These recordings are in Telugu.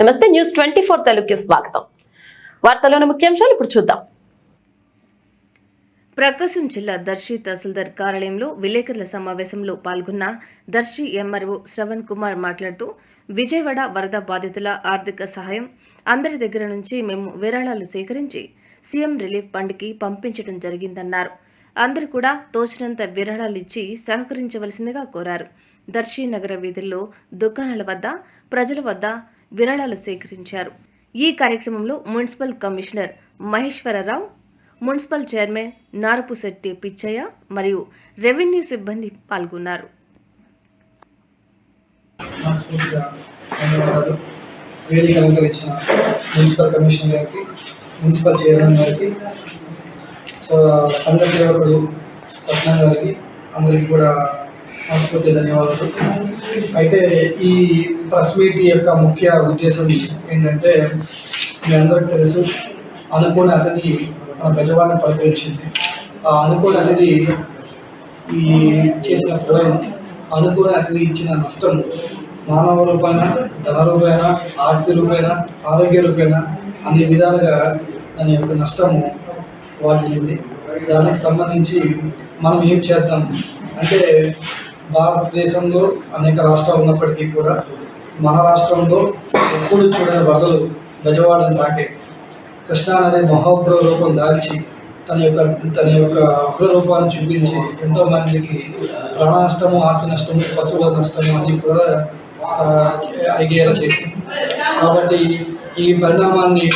నమస్తే న్యూస్ ట్వంటీ ఫోర్ తెలుగుకి స్వాగతం. వార్తలోని ముఖ్యాంశాలు ఇప్పుడు చూద్దాం. ప్రకాశం జిల్లా దర్శి తహసీల్దార్ కార్యాలయంలో విలేకరుల సమావేశంలో పాల్గొన్న దర్శి ఎంఆర్ఓ శ్రవణ్ కుమార్ మాట్లాడుతూ విజయవాడ వరద బాధితుల ఆర్థిక సహాయం అందరి దగ్గర నుంచి మేము విరాళాలు సేకరించి సీఎం రిలీఫ్ ఫండ్కి పంపించడం జరిగిందన్నారు. అందరూ కూడా తోచినంత విరాళాలు ఇచ్చి సహకరించవలసిందిగా కోరారు. దర్శి నగర వీధుల్లో దుకాణాల వద్ద ప్రజల వద్ద విరాళాలు సేకరించారు. ఈ కార్యక్రమంలో municipal commissioner Maheshwararao municipal chairman Narapusetti Pitchaiah మరియు రెవెన్యూ సిబ్బంది పాల్గొన్నారు. వేదిక అలంకరించిన మున్సిపల్ కమిషనర్ గారికి మున్సిపల్ చైర్మన్ గారికి సో గారికి అందరికీ కూడా మనస్ఫూర్తి ధన్యవాదాలు. అయితే ఈ ప్రెస్ మీట్ యొక్క ముఖ్య ఉద్దేశం ఏంటంటే మీ అందరికీ తెలుసు అనుకోని అతిథి మన బెజవాడిని పలకరించింది ఆ అనుకోని అతిథి ఈ చేసిన ప్రళయం అనుకోని అతిథి ఇచ్చిన నష్టం మానవ రూపాయన ధన రూపాయన ఆస్తి రూపాయన ఆరోగ్య రూపాయన అన్ని విధాలుగా దాని యొక్క నష్టము వాటిల్లింది. దానికి సంబంధించి మనం ఏం చేద్దాం అంటే భారతదేశంలో అనేక రాష్ట్రాలు ఉన్నప్పటికీ కూడా మన రాష్ట్రంలో ఎప్పుడు చూడని వరదలు బెజవాడని తాకే కృష్ణా నది మహోగ్ర రూపం దాల్చి తన యొక్క తన యొక్క ఉగ్ర రూపాన్ని చూపించి ఎంతో మందికి ప్రాణ నష్టము ఆస్తి నష్టము పశువుల నష్టము అన్ని కూడా అయ్యేలా చేసింది. కాబట్టి ఈ పరిణామాన్ని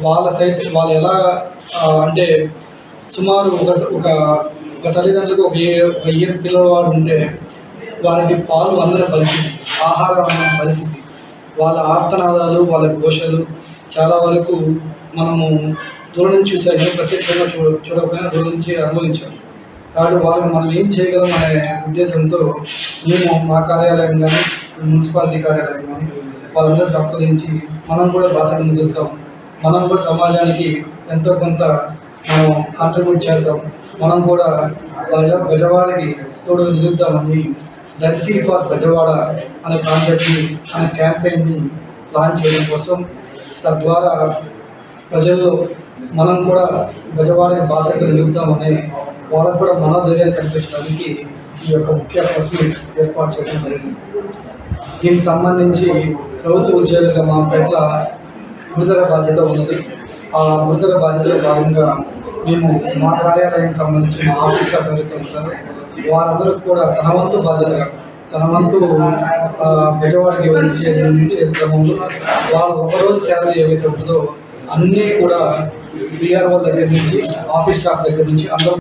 వాళ్ళ సైతం వాళ్ళు ఎలా అంటే సుమారు ఒక ఒక తల్లిదండ్రులకు ఒక ఒక ఇయర్ పిల్లవాడు ఉంటే వాళ్ళకి పాలు అందరి పరిస్థితి ఆహారం పరిస్థితి వాళ్ళ ఆర్తనాదాలు వాళ్ళ ఘోషలు చాలా వరకు మనము దూరం నుంచి చూసాం కానీ ప్రత్యక్షంగా చూడ చూడకపోయినా దూరం నుంచి అనుభవించాం. కాబట్టి వాళ్ళకి మనం ఏం చేయగలం అనే ఉద్దేశంతో మేము మా కార్యాలయం కానీ మున్సిపాలిటీ కార్యాలయం కానీ వాళ్ళందరూ సంప్రదించి మనం కూడా భాషను ముందుతాం మనం కూడా సమాజానికి ఎంతో కొంత మనం కాంట్రిబ్యూట్ చేద్దాం. మనం కూడా గజ- తోడు నిలుద్దామని దర్శి ఫర్ గజవాడ అనే కాన్సెప్ట్ని అనే క్యాంపెయిన్ని ప్లాన్ చేయడం కోసం తద్వారా ప్రజల్లో మనం కూడా గజవాడకి భాషకు నిలుద్దామని వాళ్ళకు కూడా మనోధైర్యం కల్పించడానికి ఈ యొక్క ముఖ్య ప్రెస్ మీట్ ఏర్పాటు చేయడం జరిగింది. దీనికి సంబంధించి ప్రభుత్వ ఉద్యోగులుగా మా పట్ల విడుదల బాధ్యత ఉన్నది. ఆ మృతుల బాధ్యతలో భాగంగా మేము మా కార్యాలయానికి సంబంధించి మా ఆఫీస్ స్టాఫ్ ఎవరైతే ఉంటారో వారందరూ కూడా తన వంతు బాధ్యతగా తన వంతు ఆ, బెజవాడకి ఇచ్చే క్రమంలో వాళ్ళు ఒకరోజు సేవలు ఏవైతే ఉంటుందో అన్నీ కూడా బీఆర్ఓ దగ్గర నుంచి ఆఫీస్ స్టాఫ్ దగ్గర నుంచి అందరూ